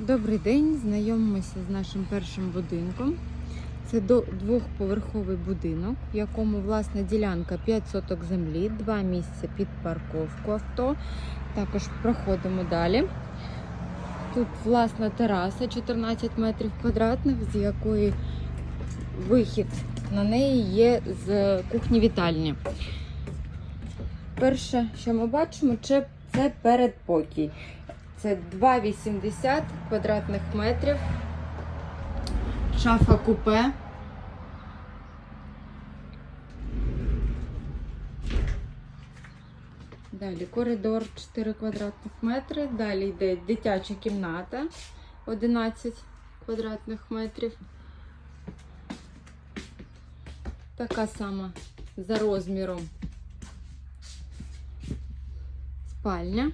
Добрий день, знайомимося з нашим першим будинком. Це двохповерховий будинок, в якому власна ділянка 5 соток землі, два місця під парковку авто. Також проходимо далі. Тут власна тераса 14 метрів квадратних, з якої вихід на неї є з кухні вітальні. Перше, що ми бачимо, це передпокій. Це 2,80 квадратних метрів. Шафа купе. Далі коридор 4 квадратних метри. Далі йде дитяча кімната 11 квадратних метрів. Така сама за розміром спальня.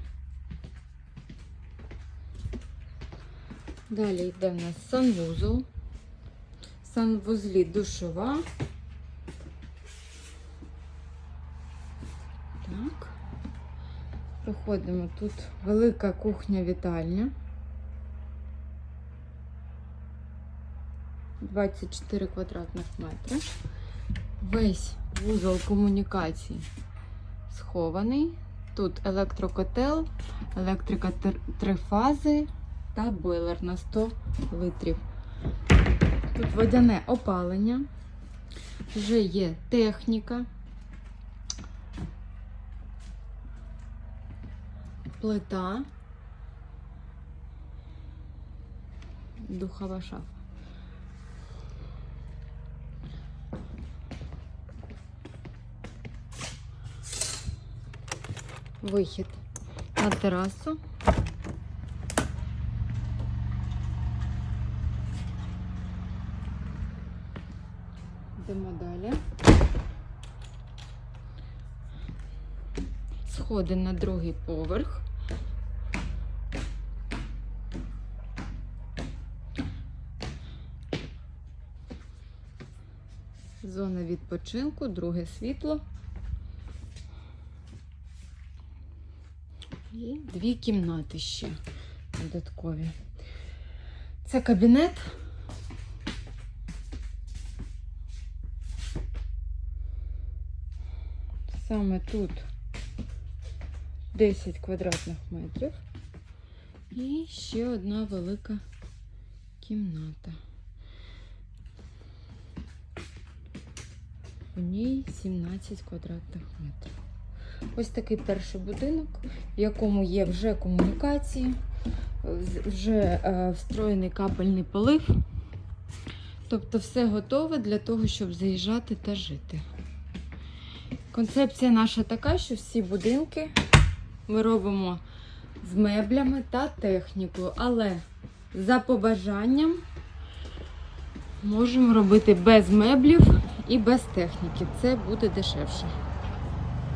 Далі йде в нас санвузол. Санвузлі душова. Так. Проходимо тут велика кухня-вітальня. 24 квадратних метри. Весь вузол комунікацій схований. Тут електрокотел, електрика тр- три фази та бойлер на 100 литрів. Тут водяне опалення, вже є техніка, плита, духова шафа. Вихід на терасу. Йдемо далі. Сходи на другий поверх. Зона відпочинку, друге світло. І дві кімнати ще додаткові. Це кабінет. Саме тут 10 квадратних метрів. І ще одна велика кімната. У ній 17 квадратних метрів. Ось такий перший будинок, в якому є вже комунікації, вже е, встроєний кабельний полив. Тобто все готове для того, щоб заїжджати та жити. Концепція наша така, що всі будинки ми робимо з меблями та технікою, але за побажанням можемо робити без меблів і без техніки. Це буде дешевше.